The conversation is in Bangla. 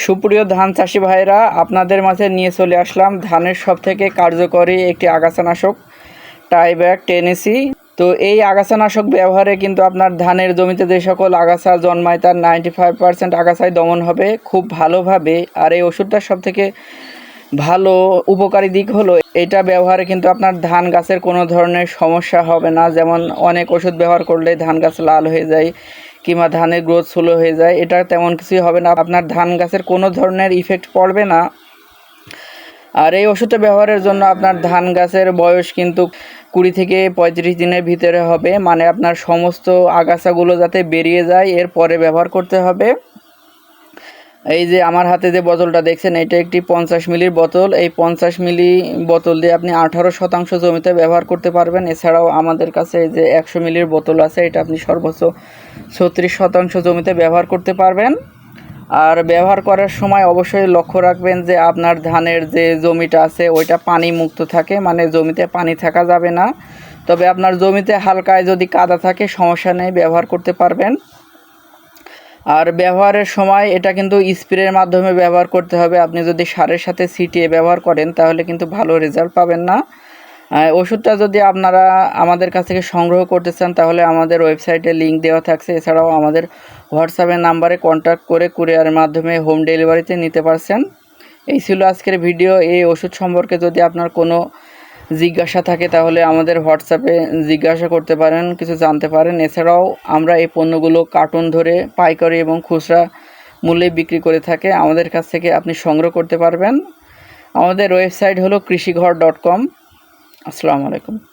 সুপ্রিয় ধান চাষি ভাইরা আপনাদের মাঝে নিয়ে চলে আসলাম ধানের সব থেকে কার্যকরী একটি আগাছানাশক টাইব্যাক টেনেসি তো এই আগাছানাশক ব্যবহারে কিন্তু আপনার ধানের জমিতে যে সকল আগাছা জন্মায়, তার নাইনটি ফাইভ পার্সেন্ট আগাছায় দমন হবে। খুব ভালোভাবে, আর এই ওষুধটা সব থেকে ভালো উপকারী দিক হলো, এটা ব্যবহারে কিন্তু আপনার ধান গাছের কোনো ধরনের সমস্যা হবে না। যেমন অনেক ওষুধ ব্যবহার করলে ধান গাছ লাল হয়ে যায় কিংবা ধানের গ্রোথ স্লো হয়ে যায়, এটা তেমন কিছুই হবে না। আপনার ধান গাছের কোনো ধরনের ইফেক্ট পড়বে না। আর এই ওষুধটা ব্যবহারের জন্য আপনার ধান গাছের বয়স কিন্তু কুড়ি থেকে পঁয়ত্রিশ দিনের ভিতরে হবে। মানে আপনার সমস্ত আগাছাগুলো যাতে বেরিয়ে যায়, এর পরে ব্যবহার করতে হবে। এই যে আমার হাতে যে বোতলটা দেখছেন, এটা একটি পঞ্চাশ মিলির বোতল। এই পঞ্চাশ মিলি বোতল দিয়ে আপনি আঠারো শতাংশ জমিতে ব্যবহার করতে পারবেন। এছাড়াও আমাদের কাছে এই যে একশো মিলির বোতল আছে, এটা আপনি সর্বোচ্চ ছত্রিশ শতাংশ জমিতে ব্যবহার করতে পারবেন। আর ব্যবহার করার সময় অবশ্যই লক্ষ্য রাখবেন যে আপনার ধানের যে জমিটা আছে, ওইটা পানি মুক্ত থাকে মানে জমিতে পানি থাকা যাবে না। তবে আপনার জমিতে হালকায় যদি কাদা থাকে, সমস্যা নেই, ব্যবহার করতে পারবেন। আর ব্যবহারের সময় এটা কিন্তু স্প্রের মাধ্যমে ব্যবহার করতে হবে। আপনি যদি সারের সাথে ছিটিয়ে ব্যবহার করেন, তাহলে কিন্তু ভালো রেজাল্ট পাবেন না। ওষুধটা যদি আপনারা আমাদের কাছ থেকে সংগ্রহ করতে চান, তাহলে আমাদের ওয়েবসাইটে লিঙ্ক দেওয়া থাকছে। এছাড়াও আমাদের হোয়াটসঅ্যাপের নাম্বারে কন্ট্যাক্ট করে কুরিয়ারের মাধ্যমে হোম ডেলিভারিতে নিতে পারছেন। এই ছিল আজকের ভিডিও। এই ওষুধ সম্পর্কে যদি আপনার কোনো জিজ্ঞাসা থাকে, তাহলে আমাদের হোয়াটসঅ্যাপে জিজ্ঞাসা করতে পারেন, কিছু জানতে পারেন। এছাড়াও আমরা এই পণ্যগুলো কার্টুন ধরে পাইকারি এবং খুচরা মূল্যে বিক্রি করে থাকে। আমাদের কাছ থেকে আপনি সংগ্রহ করতে পারবেন। আমাদের ওয়েবসাইট হলো কৃষিঘর ডট কম। আসসালামু আলাইকুম।